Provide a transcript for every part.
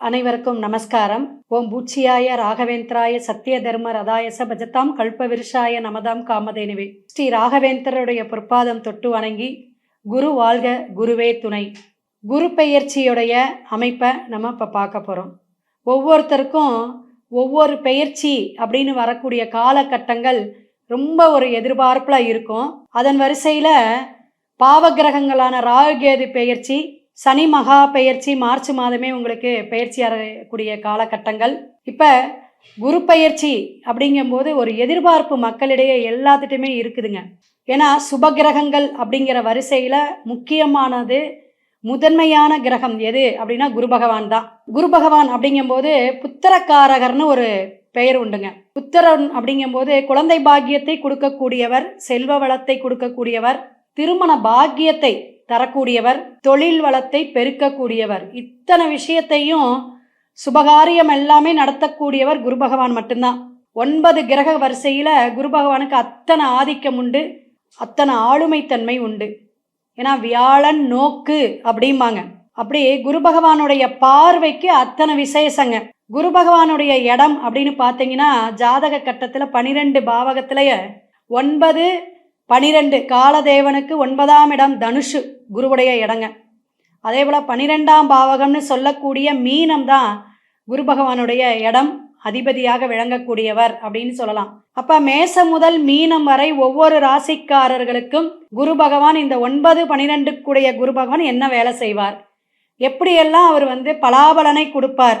அனைவருக்கும் நமஸ்காரம். ஓம் பூச்சியாய ராகவேந்திராய சத்திய தர்ம ரதாயச பஜதாம் கல்பவிருஷாய நமதாம் காமதேனுவே. ஸ்ரீ ராகவேந்தருடைய பொற்பாதம் தொட்டு வணங்கி குரு வாழ்க குருவே துணை. குரு பெயர்ச்சியுடைய அமைப்பை நம்ம இப்போ பார்க்க போகிறோம் ஒவ்வொருத்தருக்கும் ஒவ்வொரு பெயர்ச்சி அப்படின்னு வரக்கூடிய காலகட்டங்கள் ரொம்ப ஒரு எதிர்பார்ப்பில் இருக்கும். அதன் வரிசையில் பாவகிரகங்களான ராகுகேது பெயர்ச்சி சனி மகா பெயர்ச்சி மார்ச் மாதமே உங்களுக்கு பயிற்சி அறக்கூடிய காலகட்டங்கள். இப்போ குரு பயிற்சி அப்படிங்கும்போது ஒரு எதிர்பார்ப்பு மக்களிடையே எல்லாத்துட்டையுமே இருக்குதுங்க. ஏன்னா சுபகிரகங்கள் அப்படிங்கிற வரிசையில் முக்கியமானது முதன்மையான கிரகம் எது அப்படின்னா குரு பகவான் தான். குரு பகவான் அப்படிங்கும்போது புத்திரக்காரகர்னு ஒரு பெயர் உண்டுங்க. புத்திரன் அப்படிங்கும்போது குழந்தை பாக்கியத்தை கொடுக்கக்கூடியவர் செல்வ வளத்தை கொடுக்கக்கூடியவர் திருமண பாக்கியத்தை தரக்கூடியவர் தொழில் வளத்தை பெருக்கக்கூடியவர். இத்தனை விஷயத்தையும் சுபகாரியம் எல்லாமே நடத்தக்கூடியவர் குரு பகவான் மட்டும்தான். ஒன்பது கிரக வரிசையில் குரு பகவானுக்கு அத்தனை ஆதிக்கம் உண்டு அத்தனை ஆளுமைத்தன்மை உண்டு. ஏன்னா வியாழன் நோக்கு அப்படிம்பாங்க. அப்படி குரு பகவானுடைய பார்வைக்கு அத்தனை விசேஷங்க. குரு பகவானுடைய இடம் அப்படின்னு பார்த்தீங்கன்னா ஜாதக கட்டத்தில் பனிரெண்டு பாவகத்திலேயே ஒன்பது பனிரெண்டு காலதேவனுக்கு ஒன்பதாம் இடம் தனுஷு குருவுடைய இடங்க. அதே போல் பனிரெண்டாம் பாவகம்னு சொல்லக்கூடிய மீனம் தான் குரு பகவானுடைய இடம் அதிபதியாக விளங்கக்கூடியவர் அப்படின்னு சொல்லலாம். அப்ப மேசம் முதல் மீனம் வரை ஒவ்வொரு ராசிக்காரர்களுக்கும் குரு பகவான் இந்த ஒன்பது பனிரெண்டுக்குடைய குரு பகவான் என்ன வேலை செய்வார்? எப்படியெல்லாம் அவர் வந்து பலாபலனை கொடுப்பார்?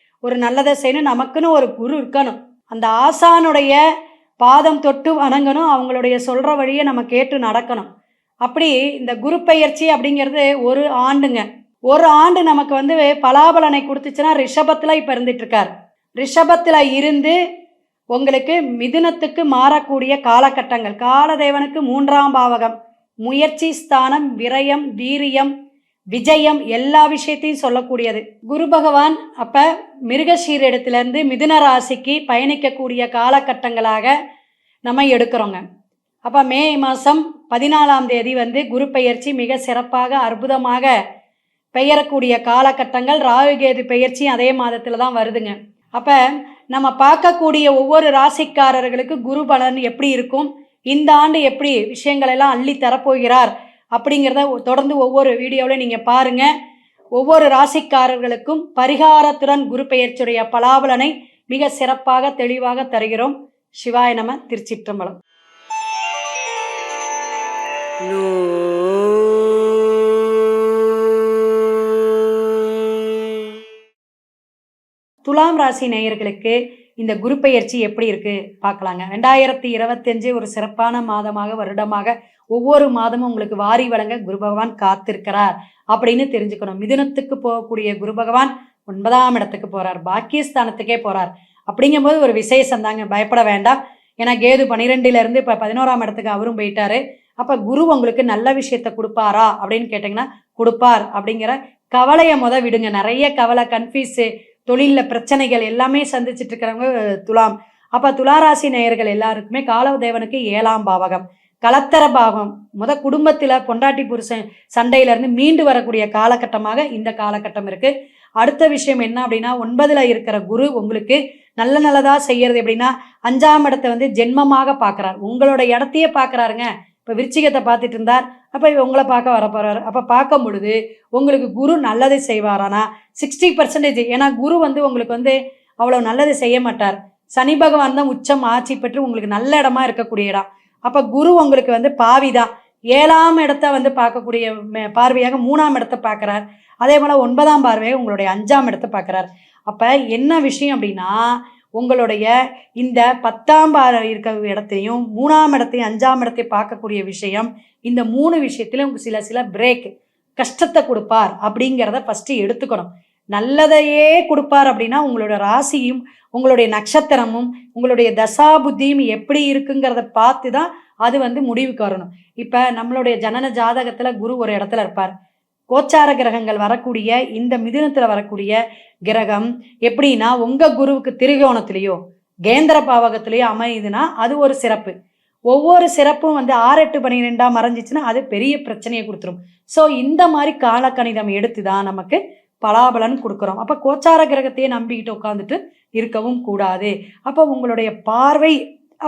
ஒரு நல்லதை செய்யணும் நமக்குன்னு ஒரு குரு இருக்கணும். அந்த ஆசானுடைய பாதம் தொட்டு வணங்கணும் அவங்களுடைய சொல்கிற வழியை நம்ம கேட்டு நடக்கணும். அப்படி இந்த குரு பயிற்சி அப்படிங்கிறது ஒரு ஆண்டுங்க. ஒரு ஆண்டு நமக்கு வந்து பலாபலனை கொடுத்துச்சுன்னா ரிஷபத்தில் இப்போ இருந்துட்டுருக்கார். ரிஷபத்தில் இருந்து உங்களுக்கு மிதுனத்துக்கு மாறக்கூடிய காலகட்டங்கள். காலதேவனுக்கு மூன்றாம் பாவகம். முயற்சி ஸ்தானம் விரயம் வீரியம் விஜயம் எல்லா விஷயத்தையும் சொல்லக்கூடியது. குரு பகவான் அப்போ மிருகஷீரிடத்துலேருந்து மிதுன ராசிக்கு பயணிக்கக்கூடிய காலகட்டங்களாக நம்ம எடுக்கிறோங்க. அப்போ மே மாதம் பதினாலாம் தேதி வந்து குரு பெயர்ச்சி மிக சிறப்பாக அற்புதமாக பெயரக்கூடிய காலகட்டங்கள். ராகுகேது பெயர்ச்சி அதே மாதத்தில் தான் வருதுங்க. அப்போ நம்ம பார்க்கக்கூடிய ஒவ்வொரு ராசிக்காரர்களுக்கு குரு பலன் எப்படி இருக்கும்? இந்த ஆண்டு எப்படி விஷயங்களெல்லாம் அள்ளி தரப்போகிறார்? அப்படிங்கிறத தொடர்ந்து ஒவ்வொரு வீடியோவில் நீங்கள் பாருங்கள் ஒவ்வொரு ராசிக்காரர்களுக்கும் பரிகாரத்துடன் குரு பெயர்ச்சியுடைய பலாபலனை மிக சிறப்பாக தெளிவாக தருகிறோம். சிவாய நம திருச்சிற்றம்பலம். துலாம் ராசி நேயர்களுக்கு இந்த குரு பெயர்ச்சி எப்படி இருக்கு பார்க்கலாங்க. ரெண்டாயிரத்தி இருபத்தஞ்சு ஒரு சிறப்பான மாதமாக வருடமாக ஒவ்வொரு மாதமும் உங்களுக்கு வாரி வழங்க குரு பகவான் காத்திருக்கிறார் அப்படின்னு தெரிஞ்சுக்கணும். மிதுனத்துக்கு போகக்கூடிய குரு பகவான் ஒன்பதாம் இடத்துக்கு போறார் பாக்கியஸ்தானத்துக்கே போறார். அப்படிங்கும்போது ஒரு விசேஷம் தாங்க பயப்பட வேண்டாம். ஏன்னா கேது பனிரெண்டுல இருந்து இப்போ பதினோராம் இடத்துக்கு அவரும் போயிட்டாரு. அப்போ குரு உங்களுக்கு நல்ல விஷயத்த கொடுப்பாரா அப்படின்னு கேட்டிங்கன்னா கொடுப்பார் அப்படிங்கிற கவலையை முத விடுங்க. நிறைய கவலை கன்ஃபியூஸு தொழிலில் பிரச்சனைகள் எல்லாமே சந்திச்சுட்டு இருக்கிறவங்க துலாம். அப்போ துளாராசி நேயர்கள் எல்லாருக்குமே காலதேவனுக்கு ஏழாம் பாவகம். கலத்தர பாவம். முத குடும்பத்தில் பொண்டாட்டி புருஷன் சண்டையிலேருந்து மீண்டு வரக்கூடிய காலகட்டமாக இந்த காலகட்டம் இருக்குது அடுத்த விஷயம் என்ன அப்படின்னா ஒன்பதில் இருக்கிற குரு உங்களுக்கு நல்ல நல்லதாக செய்யறது எப்படின்னா அஞ்சாம் இடத்தை வந்து ஜென்மமாக பார்க்குறார். உங்களோட இடத்தையே பார்க்குறாருங்க. இப்போ விருச்சிகத்தை பார்த்துட்டு இருந்தார். அப்போ உங்களை பார்க்க வர போகிறார் அப்போ பார்க்கும் பொழுது உங்களுக்கு குரு நல்லது செய்வாரானா? சிக்ஸ்டி பர்சன்டேஜ் ஏன்னா குரு வந்து உங்களுக்கு வந்து அவ்வளோ நல்லது செய்ய மாட்டார். சனி பகவான் தான் உச்சம் ஆட்சி பெற்று உங்களுக்கு நல்ல இடமா இருக்கக்கூடிய இடம். அப்போ குரு உங்களுக்கு வந்து பாவி தான் ஏழாம் இடத்த வந்து பார்க்கக்கூடிய பார்வையாக மூணாம் இடத்த பார்க்குறார். அதே போல் ஒன்பதாம் பார்வையாக உங்களுடைய அஞ்சாம் இடத்த பார்க்குறார். அப்போ என்ன விஷயம் அப்படின்னா உங்களுடைய இந்த பத்தாம் பார இருக்க இடத்தையும் மூணாம் இடத்தையும் அஞ்சாம் இடத்தையும் பார்க்கக்கூடிய விஷயம் இந்த மூணு விஷயத்திலும் சில சில பிரேக் கஷ்டத்தை கொடுப்பார் அப்படிங்கிறத ஃபஸ்ட்டு எடுத்துக்கணும். நல்லதையே கொடுப்பார் அப்படின்னா உங்களோட ராசியும் உங்களுடைய நட்சத்திரமும் உங்களுடைய தசாபுத்தியும் எப்படி இருக்குங்கிறத பார்த்து தான் அது வந்து முடிவுக்கு வரணும். இப்போ நம்மளுடைய ஜனன ஜாதகத்தில் குரு ஒரு இடத்துல இருப்பார். கோச்சார கிரகங்கள் வரக்கூடிய இந்த மிதுனத்தில் வரக்கூடிய கிரகம் எப்படின்னா உங்கள் குருவுக்கு திரிகோணத்திலேயோ கேந்திர பாவகத்திலேயோ அமையுதுன்னா அது ஒரு சிறப்பு. ஒவ்வொரு சிறப்பும் வந்து ஆறு எட்டு பன்னிரெண்டாம் மறைஞ்சிச்சுன்னா அது பெரிய பிரச்சனையை கொடுத்துரும். ஸோ இந்த மாதிரி காலக்கணிதம் எடுத்து தான் நமக்கு பலாபலன் கொடுக்குறோம். அப்போ கோச்சார கிரகத்தையே நம்பிக்கிட்டு உட்காந்துட்டு இருக்கவும் கூடாது. அப்போ உங்களுடைய பார்வை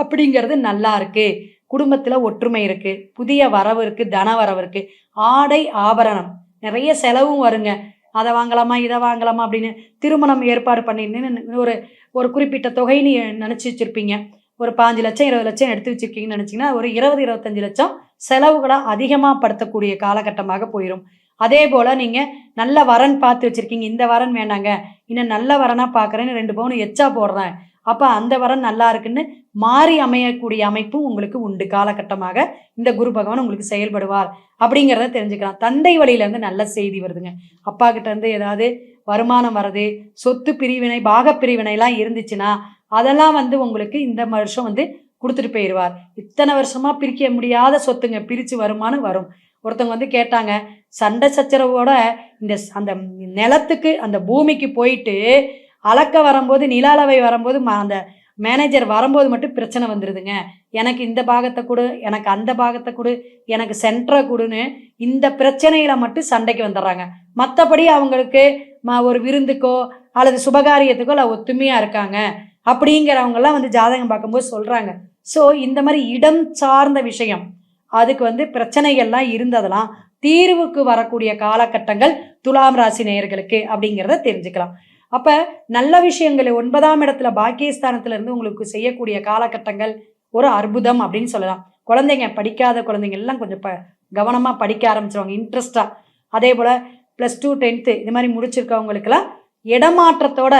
அப்படிங்கிறது நல்லா இருக்கு. குடும்பத்தில் ஒற்றுமை இருக்குது புதிய வரவு இருக்குது தன வரவு இருக்குது ஆடை ஆபரணம். நிறைய செலவும் வருங்க. அதை வாங்கலாமா இதை வாங்கலாமா அப்படின்னு திருமணம் ஏற்பாடு பண்ணின்னு ஒரு ஒரு குறிப்பிட்ட தொகைன்னு நீ நினச்சி வச்சுருப்பீங்க. ஒரு பாஞ்சு லட்சம் இருபது லட்சம் எடுத்து வச்சுருக்கீங்கன்னு நினச்சிங்கன்னா ஒரு இருபது இருபத்தஞ்சு லட்சம் செலவுகளை அதிகமாக படுத்தக்கூடிய காலகட்டமாக போயிடும் அதே போல் நீங்கள் நல்ல வரன் பார்த்து வச்சுருக்கீங்க. இந்த வரன் வேண்டாங்க. இன்னும் நல்ல வரனாக பார்க்குறேன்னு ரெண்டு பவுன் எச்சா போடுறேன். அப்போ அந்த வரன் நல்லா இருக்குன்னு மாறி அமையக்கூடிய அமைப்பும் உங்களுக்கு உண்டு. காலகட்டமாக இந்த குரு பகவான் உங்களுக்கு செயல்படுவார். அப்படிங்கிறத தெரிஞ்சுக்கலாம். தந்தை வழியிலேருந்து நல்ல செய்தி வருதுங்க. அப்பா கிட்டேருந்து ஏதாவது வருமானம் வருது சொத்து பிரிவினை பாக பிரிவினைலாம் இருந்துச்சுன்னா அதெல்லாம் வந்து உங்களுக்கு இந்த வருஷம் வந்து கொடுத்துட்டு போயிடுவார் இத்தனை வருஷமாக பிரிக்க முடியாத சொத்துங்க. பிரித்து வருமானம் வரும். ஒருத்தவங்க வந்து கேட்டாங்க சண்டை சச்சரவோட இந்த அந்த நிலத்துக்கு அந்த பூமிக்கு போயிட்டு அளக்க வரும்போது நில அளவை வரும்போது அந்த மேனேஜர் வரும்போது மட்டும் பிரச்சனை வந்துடுதுங்க எனக்கு இந்த பாகத்தை கொடு எனக்கு அந்த பாகத்தை கொடு எனக்கு சென்டரை கொடுன்னு இந்த பிரச்சனையில மட்டும் சண்டைக்கு வந்துடுறாங்க. மற்றபடி அவங்களுக்கு ஒரு விருந்துக்கோ அல்லது சுபகாரியத்துக்கோ இல்லை ஒத்துமையாக இருக்காங்க. அப்படிங்கிறவங்கெல்லாம் வந்து ஜாதகம் பார்க்கும்போது சொல்கிறாங்க ஸோ இந்த மாதிரி இடம் சார்ந்த விஷயம் அதுக்கு வந்து பிரச்சனைகள்லாம் இருந்ததெல்லாம் தீர்வுக்கு வரக்கூடிய காலகட்டங்கள் துலாம் ராசி நேயர்களுக்கு அப்படிங்கிறத தெரிஞ்சுக்கலாம். அப்போ நல்ல விஷயங்களை ஒன்பதாம் இடத்துல பாக்கியஸ்தானத்துல இருந்து உங்களுக்கு செய்யக்கூடிய காலகட்டங்கள் ஒரு அற்புதம் அப்படின்னு சொல்லலாம். குழந்தைங்க படிக்காத குழந்தைங்க எல்லாம் கொஞ்சம் ப கவனமாக படிக்க ஆரம்பிச்சிருவாங்க இன்ட்ரெஸ்டாக அதே போல் ப்ளஸ் டூ டென்த்து இது மாதிரி முடிச்சிருக்கவங்களுக்கெல்லாம் இடமாற்றத்தோட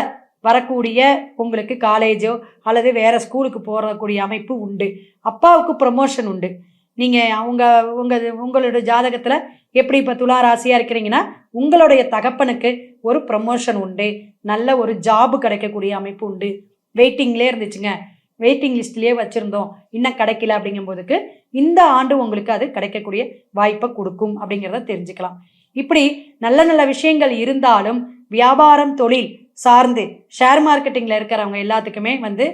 வரக்கூடிய உங்களுக்கு காலேஜோ அல்லது வேறு ஸ்கூலுக்கு போகக்கூடிய அமைப்பு உண்டு. அப்பாவுக்கு ப்ரமோஷன் உண்டு. நீங்கள் அவங்க உங்கள் உங்களோட ஜாதகத்தில் எப்படி இப்போ துலா ராசியாக இருக்கிறீங்கன்னா உங்களுடைய தகப்பனுக்கு ஒரு ப்ரமோஷன் உண்டு. நல்ல ஒரு ஜாபு கிடைக்கக்கூடிய அமைப்பு உண்டு. வெயிட்டிங்லேயே இருந்துச்சுங்க. வெயிட்டிங் லிஸ்ட்லேயே வச்சுருந்தோம். இன்னும் கிடைக்கல அப்படிங்கும்போதுக்கு இந்த ஆண்டு உங்களுக்கு அது கிடைக்கக்கூடிய வாய்ப்பை கொடுக்கும் அப்படிங்கிறத தெரிஞ்சுக்கலாம். இப்படி நல்ல நல்ல விஷயங்கள் இருந்தாலும் வியாபாரம் தொழில் சார்ந்து ஷேர் மார்க்கெட்டிங்கில் இருக்கிறவங்க எல்லாத்துக்குமே வந்து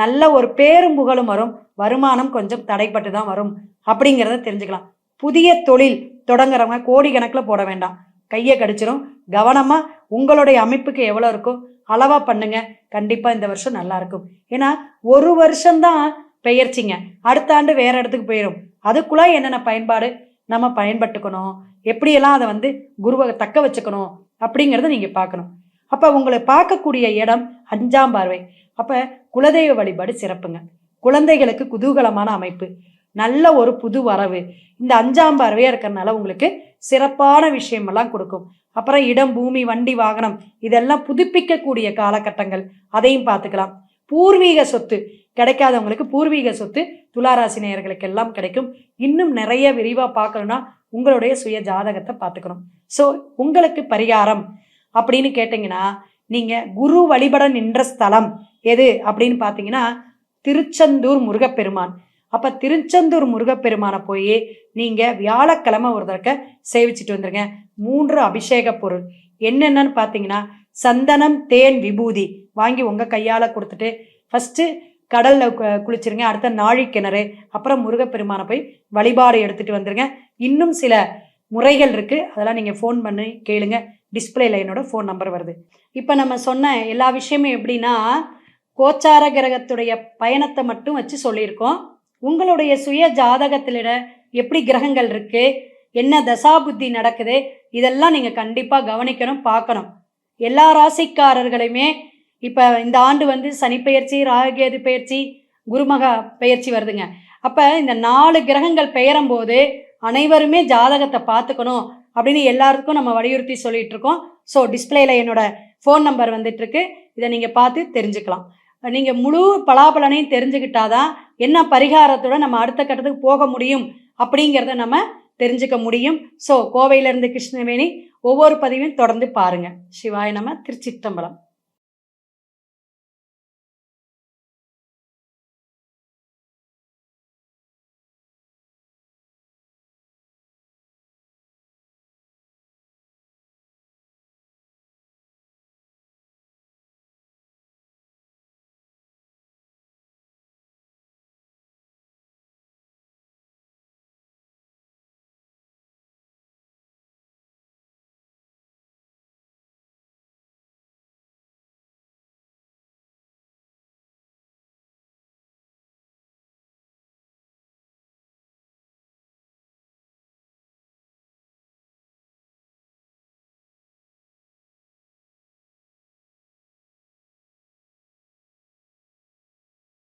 நல்ல ஒரு பேரும் புகழும் வரும். வருமானம் கொஞ்சம் தடைப்பட்டு தான் வரும். அப்படிங்கிறத தெரிஞ்சுக்கலாம். புதிய தொழில் தொடங்குறவங்க கோடி கணக்கில் போட வேண்டாம். கையை கடிச்சிரும். கவனமாக உங்களுடைய அமைப்புக்கு எவ்வளோ இருக்கோ அளவாக பண்ணுங்க. கண்டிப்பாக இந்த வருஷம் நல்லா இருக்கும். ஏன்னா ஒரு வருஷம்தான் பெயர்ச்சிங்க. அடுத்த ஆண்டு வேற இடத்துக்கு போயிடும் அதுக்குள்ள என்னென்ன பயன்பாடு? நம்ம பயன்பட்டுக்கணும். எப்படியெல்லாம் அதை வந்து குருவை தக்க வச்சுக்கணும் அப்படிங்கிறத நீங்கள் பார்க்கணும். அப்போ உங்களை பார்க்கக்கூடிய இடம் அஞ்சாம் பார்வை. அப்போ குலதெய்வ வழிபாடு சிறப்புங்க. குழந்தைகளுக்கு குதூகலமான அமைப்பு. நல்ல ஒரு புது வரவு. இந்த அஞ்சாம் பார்வையாக இருக்கிறனால உங்களுக்கு சிறப்பான விஷயமெல்லாம் கொடுக்கும். அப்புறம் இடம் பூமி வண்டி வாகனம் இதெல்லாம் புதுப்பிக்கக்கூடிய காலகட்டங்கள். அதையும் பார்த்துக்கலாம். பூர்வீக சொத்து. கிடைக்காதவங்களுக்கு பூர்வீக சொத்து துளாராசி நேயர்களுக்கு எல்லாம் கிடைக்கும். இன்னும் நிறைய விரிவாக பார்க்கணும்னா உங்களுடைய சுய ஜாதகத்தை பார்த்துக்கணும். ஸோ உங்களுக்கு பரிகாரம் அப்படின்னு கேட்டிங்கன்னா நீங்கள் குரு வழிபட நின்ற ஸ்தலம் எது அப்படின்னு பார்த்தீங்கன்னா திருச்செந்தூர் முருகப்பெருமான். அப்போ திருச்செந்தூர் முருகப்பெருமானை போய் நீங்கள் வியாழக்கிழமை ஒரு தடக்க சேவிச்சுட்டு வந்துருங்க. மூன்று அபிஷேக பொருள். என்னென்னு பார்த்தீங்கன்னா சந்தனம் தேன் விபூதி வாங்கி உங்கள் கையால் கொடுத்துட்டு ஃபஸ்ட்டு கடலில் குளிச்சிருங்க. அடுத்த நாழி கிணறு அப்புறம் முருகப்பெருமானை போய் வழிபாடு எடுத்துகிட்டு வந்துருங்க. இன்னும் சில முறைகள் இருக்குது அதெல்லாம் நீங்கள் ஃபோன் பண்ணி கேளுங்க. டிஸ்பிளேல என்னோட ஃபோன் நம்பர் வருது. இப்போ நம்ம சொன்ன எல்லா விஷயமும் எப்படின்னா கோச்சார கிரகத்துடைய பயணத்தை மட்டும் வச்சு சொல்லியிருக்கோம். உங்களுடைய சுய ஜாதகத்திலிட எப்படி கிரகங்கள் இருக்கு என்ன தசாபுத்தி நடக்குது இதெல்லாம் நீங்கள் கண்டிப்பாக கவனிக்கணும் பார்க்கணும். எல்லா ராசிக்காரர்களையுமே இப்போ இந்த ஆண்டு வந்து சனி பயிற்சி ராககேது பயிற்சி குருமகா பயிற்சி வருதுங்க. அப்போ இந்த நாலு கிரகங்கள் பெயரும் போது அனைவருமே ஜாதகத்தை பார்த்துக்கணும். அப்படின்னு எல்லாருக்கும் நம்ம வலியுறுத்தி சொல்லிட்டு இருக்கோம் ஸோ டிஸ்பிளேல என்னோட ஃபோன் நம்பர் வந்துட்டு இருக்கு இதை நீங்கள் பார்த்து தெரிஞ்சுக்கலாம். நீங்கள் முழு பலாபலனையும் தெரிஞ்சுக்கிட்டாதான் என்ன பரிகாரத்தோட நம்ம அடுத்த கட்டத்துக்கு போக முடியும் அப்படிங்கிறத நம்ம தெரிஞ்சுக்க முடியும். ஸோ கோவையிலேருந்து கிருஷ்ணவேணி ஒவ்வொரு பதிவையும் தொடர்ந்து பாருங்கள் சிவாய நம்ம திருச்சிற்றம்பலம்.